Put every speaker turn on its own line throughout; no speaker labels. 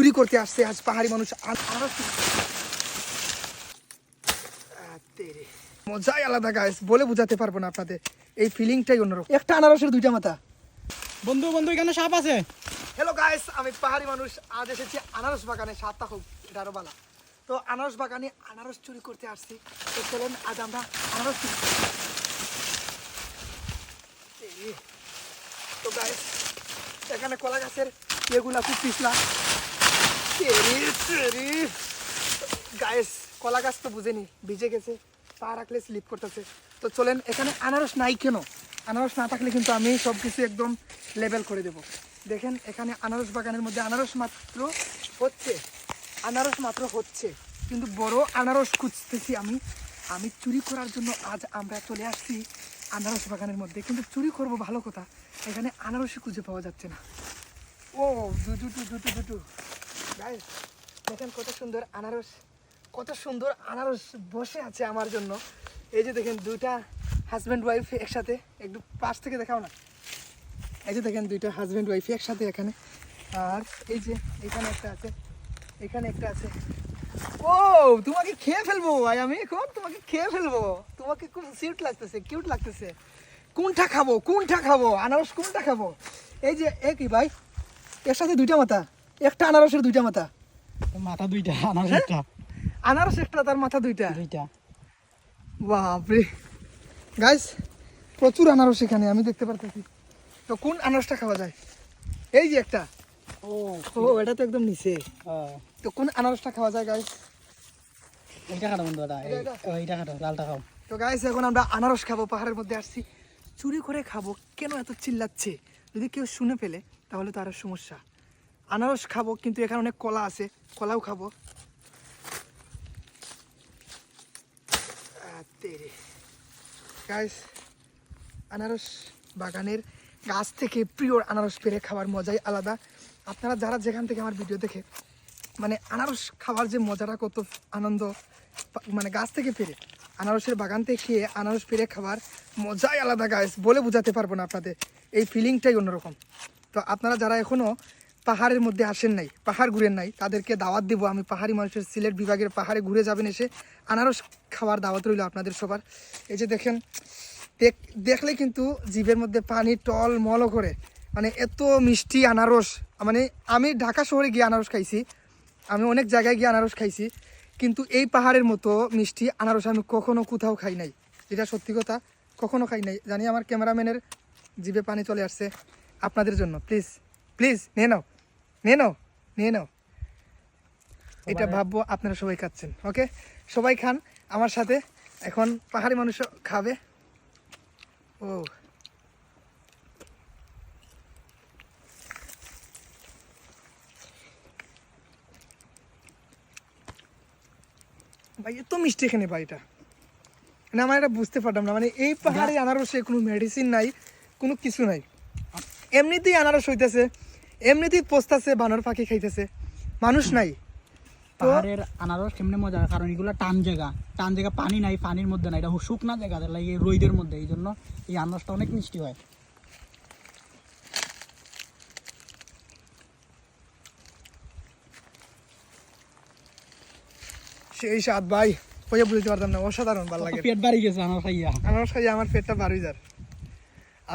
চুরি করতে আসছে আজ পাহাড়ি মানুষ। মজাই আলাদা গাছ বলে বোঝাতে পারব না আপনাদের। এই ফিলিংটাই অন্যরকম। একটা আনারসের দুইটা মাথা।
বন্ধু বন্ধু এখানে সাপ আছে।
হ্যালো গাইস আমি পাহাড়ি মানুষ আজ এসেছি আনারস বাগানে সাতটা হোক এটা আরও বালা তো আনারস বাগানে আনারস চুরি করতে আসছি। তো চলেন আজ আমরা আনারস চুরি তো গাইস এখানে কলা গাছের এগুলা খুব পিছলা। গাইস কলা গাছ তো বুঝেনি, ভিজে গেছে, পা রাখলে স্লিপ করতেছে। তো চলেন, এখানে আনারস নাই কেন? আনারস না থাকলে কিন্তু আমি সব কিছু একদম লেভেল করে দেব। দেখেন, এখানে আনারস বাগানের মধ্যে আনারস মাত্র হচ্ছে। আনারস মাত্র হচ্ছে। কিন্তু বড় আনারস খুঁজতেছি আমি। আমি চুরি করার জন্য আজ আমরা চলে আসছি আনারস বাগানের মধ্যে। কিন্তু চুরি করব ভালো কথা, এখানে আনারসই খুঁজে পাওয়া যাচ্ছে না। ও দুটু দুটু দুটু। গাইস দেখেন কত সুন্দর আনারস, কত সুন্দর আনারস বসে আছে আমার জন্য। এই যে দেখেন দুইটা হাজব্যান্ড ওয়াইফ একসাথে, একটু পাশ থেকে দেখাও না। এই যে দেখেন দুইটা হাজব্যান্ড ওয়াইফ একসাথে এখানে। আর এই যে এখানে একটা আছে, এখানে একটা আছে। ও, তোমাকে খেয়ে ফেলব ভাই আমি এখন, তোমাকে খেয়ে ফেলব। তোমাকে খুব সিউট লাগতেছে কিউট লাগতেছে। কোনটা খাব কোনটা খাব? আনারস কোনটা খাব? এই যে একই ভাই? এর সাথে দুইটা মাথা। একটা আনারসের দুইটা মাথা।
মাথা দুইটা আনারস একটা।
আনারস একটা তার মাথা দুইটা।
দুইটা।
বাপরে। গাইস প্রচুর আনারস এখানে আমি দেখতে পারতেছি। তো কোন আনারসটা খাওয়া যায়? এই যে একটা।
ও
ও এটা তো একদম নিচে।
হ্যাঁ।
তো কোন আনারসটা খাওয়া যায় গাইস
এইটা খাটো বন্ধু এটা এইটা খাটো লালটা খাও।
তো গাইস এখন আমরা আনারস খাব পাহাড়ের মধ্যে আসছি। চুরি করে খাব কেন এত চিল্লাচ্ছে? যদি কেউ শুনে ফেলে তাহলে তো আরও সমস্যা। আনারস খাব, কিন্তু এখানে অনেক কলা আছে। কলাও খাব। গাইস আনারস বাগানের গাছ থেকে প্রিয় আনারস পেরে খাওয়ার মজাই আলাদা। আপনারা যারা যেখান থেকে আমার ভিডিও দেখে মানে আনারস খাওয়ার যে মজাটা কত আনন্দ মানে গাছ থেকে পেরে, আনারসের বাগান থেকে খেয়ে আনারস পেরে খাওয়ার মজাই আলাদা গাছ বলে বোঝাতে পারব না আপনাদের। এই ফিলিংটাই অন্যরকম। তো আপনারা যারা এখনও পাহাড়ের মধ্যে আসেন নাই, পাহাড় ঘুরেন নাই। তাদেরকে দাওয়াত দেবো। আমি পাহাড়ি মানুষের সিলেট বিভাগের পাহাড়ে ঘুরে যাবেন এসে আনারস খাওয়ার দাওয়াত রইল আপনাদের সবার। এই যে দেখেন, দেখ- দেখলে কিন্তু জিভের মধ্যে পানি টল মল করে। মানে এত মিষ্টি আনারস। মানে আমি ঢাকা শহরে গিয়ে আনারস খাইছি। আমি অনেক জায়গায় গিয়ে আনারস খাইছি। কিন্তু এই পাহাড়ের মতো মিষ্টি আনারস আমি কখনো কোথাও খাই নাই। এটা সত্যি কথা, কখনো খাই নাই। জানি আমার ক্যামেরাম্যানের জিভে পানি চলে আসছে আপনাদের জন্য। প্লিজ। প্লিজ নিয়ে নাও নিয়ে নাও নিয়ে নাও। এটা ভাববো আপনারা সবাই খাচ্ছেন ওকে সবাই খান আমার সাথে। এখন পাহাড়ি মানুষ খাবে। ও। ভাই এত মিষ্টি এখানে ভাই এটা। না আমার এটা বুঝতে পারলাম না মানে এই পাহাড়ে আনারসে কোনো মেডিসিন নাই কোনো কিছু নাই। এমনিতেই আনারস হইতেছে। এমনিতেই পোস্তাছে বানর পাখি খাইতেছে। মানুষ নাই।
পাহাড়ের আনারস কেমনে মজা কারণ এগুলো টান জায়গা। টান জায়গা পানি নাই পানির মধ্যে নাই। এটা শুকনা জায়গা লাগে রোদের মধ্যে। এই জন্য এই আনারসটা অনেক মিষ্টি হয়।
সেই স্বাদ ভাই বুঝতে পারতাম না অসাধারণ ভালো লাগে।
পেট বাড়ি গেছে আনারস খাইয়া।
আনারস খাইয়া আমার পেটটা হয়ে যার।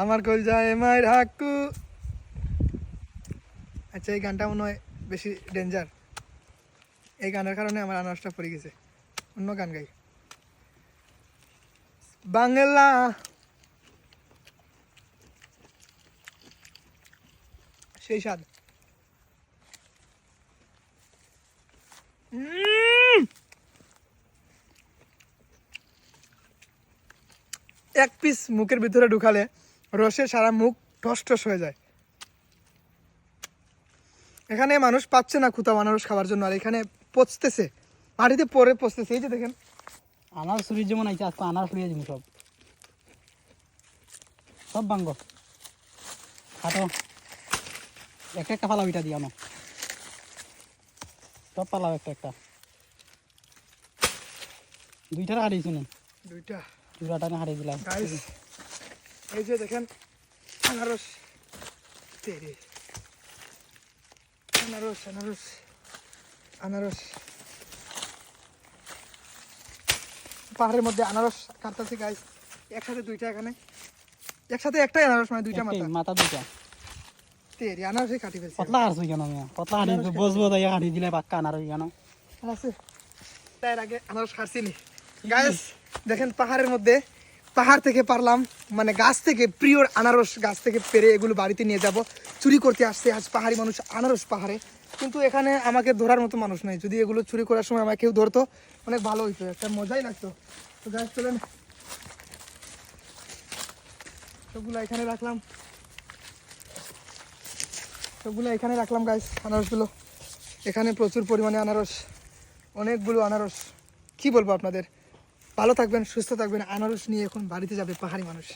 আমার কল যায় মায়ের হাক্কু। আচ্ছা এই গানটা মনে হয় বেশি ডেঞ্জার এই গানের কারণে আমার আনারসটা পড়ে গেছে। অন্য গান গাই। বাংলা। সেই স্বাদ। এক পিস মুখের ভিতরে ঢুকালে রসে সারা মুখ ঠস টস হয়ে যায়। এখানে মানুষ পাচ্ছে না কোথাও আনারস খাওয়ার জন্য আর এখানে পচতেছে। মাটিতে পরে পচতেছে এই যে দেখেন।
আনারস চুরির যেমন আইছে আজকে আনারস লিয়ে যাব সব। সব বাঙ্গ খাটো। একটা একটা পালাও এটা দিয়ে আনো। সব পালাও একটা একটা। দুইটার হারিয়েছি না।
দুইটা।
দুটা না হারিয়ে দিলাম।
এই যে দেখেন আনারস। তেরে। আনারস আনারস আনারস পাহাড়ের মধ্যে আনারস কাটতেছে গাইস একসাথে দুইটা এখানে। একসাথে একটাই আনারস মানে দুইটা মাথা।
মাথা দুইটা।
তেরি আনারসই কাটি ফেলছে।
পতলা কাটছো কেন পতলা কাটি বসবো তাই দিলে পাক্কা আনার কেন
আছে তার আগে আনারস নি। গাইস দেখেন পাহাড়ের মধ্যে পাহাড় থেকে পারলাম মানে গাছ থেকে প্রিয় আনারস গাছ থেকে পেরে এগুলো বাড়িতে নিয়ে যাব। চুরি করতে আসছে, আজ পাহাড়ি মানুষ আনারস পাহাড়ে। কিন্তু এখানে আমাকে ধরার মতো মানুষ নেই। যদি এগুলো চুরি করার সময় আমাকে কেউ ধরতো, অনেক ভালো হইতো। একটা মজাই লাগতো। তো গাছ চলেন। সবগুলো এখানে রাখলাম। সবগুলো এখানে রাখলাম গাছ আনারসগুলো। এখানে প্রচুর পরিমাণে আনারস, অনেকগুলো আনারস। কি বলব আপনাদের? ভালো থাকবেন সুস্থ থাকবেন। আনারস নিয়ে এখন বাড়িতে যাবে পাহাড়ি মানুষ।